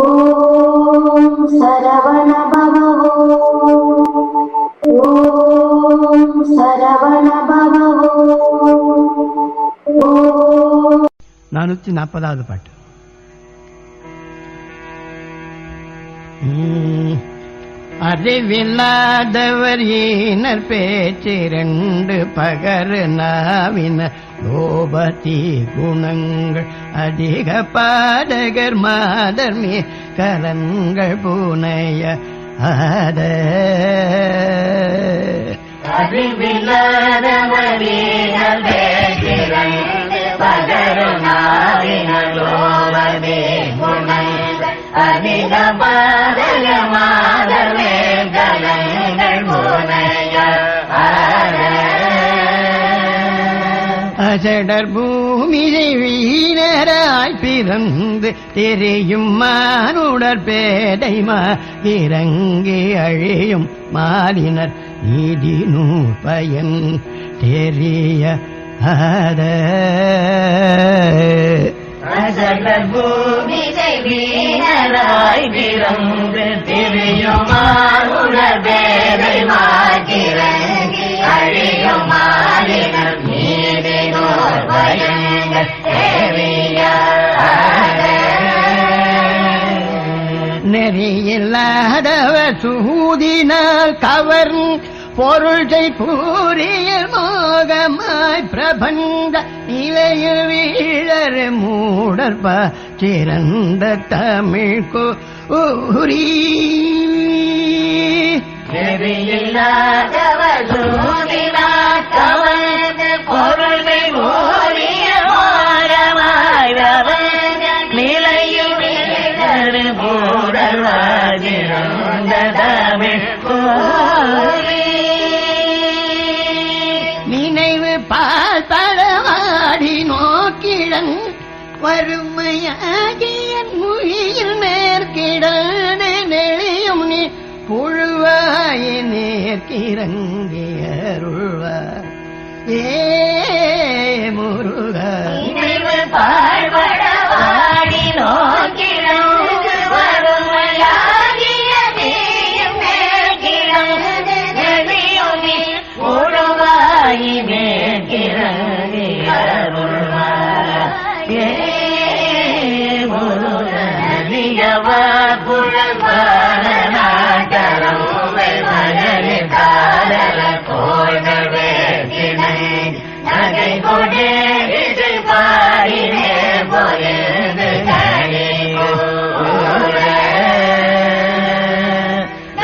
ஓம் சரவண பவோ ஓம் சரவண பவோ ஓம் நானூத்தி நாற்பதாவது பாட்டு உம். அறிவில்லாதவர் ஈனர் பேச்சிரண்டு பகரு நாவின லோபதி குணங்கள். அதிக பாடகர் மாதர் மீ கலங்கள் புனைய ஆத. அசடர் பூமியை வீணராய் பிறந்து தெரியும் மானுடர் பேடைமா இறங்கி அழியும் மாறினர் நீதி பயன் தெரிய ஆத. பூமிசை வீணராய் பிறந்து திரியுமாறுடர் பேரை மாகிறங்கி அழியும் மாறினர் நீதினோர் பயங்கள் தேவிய நெறியில்லாதவர் சூதினால் கவர் பொருள்கை பூரியல் மோகமாய் பிரபந்த நிலையில் வீழர் மூடற்ப சிறந்த தமிழ் கூறி. நெறியில்லாதவர் சூதினார் கவர்ந்து பொருள்கள் ஓரிய நிலையில் தமிழ் நினைவு பால் பழவாடி நோக்கிழன் நேர்கிறங்கி அருள்வார் ஏ முருகா நினைவு அருள்வார். ஏ நகை கொடே இசை பாடினே பொழுது கனி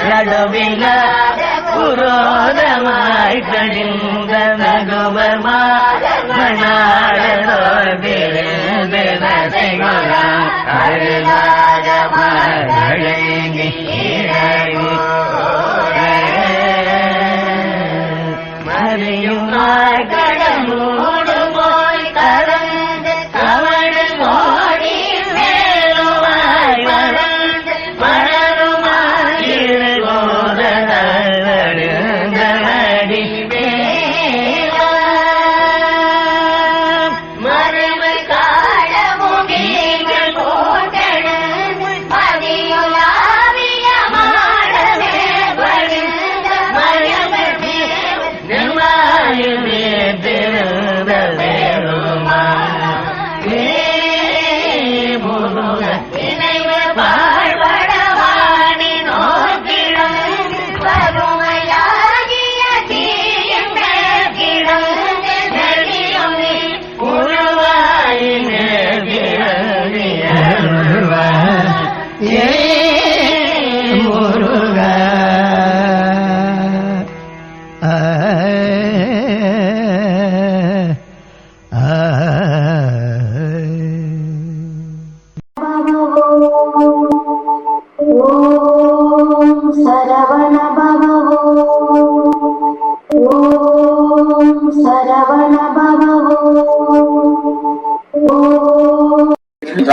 நடுவில்லாத புரோதமாய் கடிந்த நகுவர் அருளாக மழங்கி மறியும் மார்க்க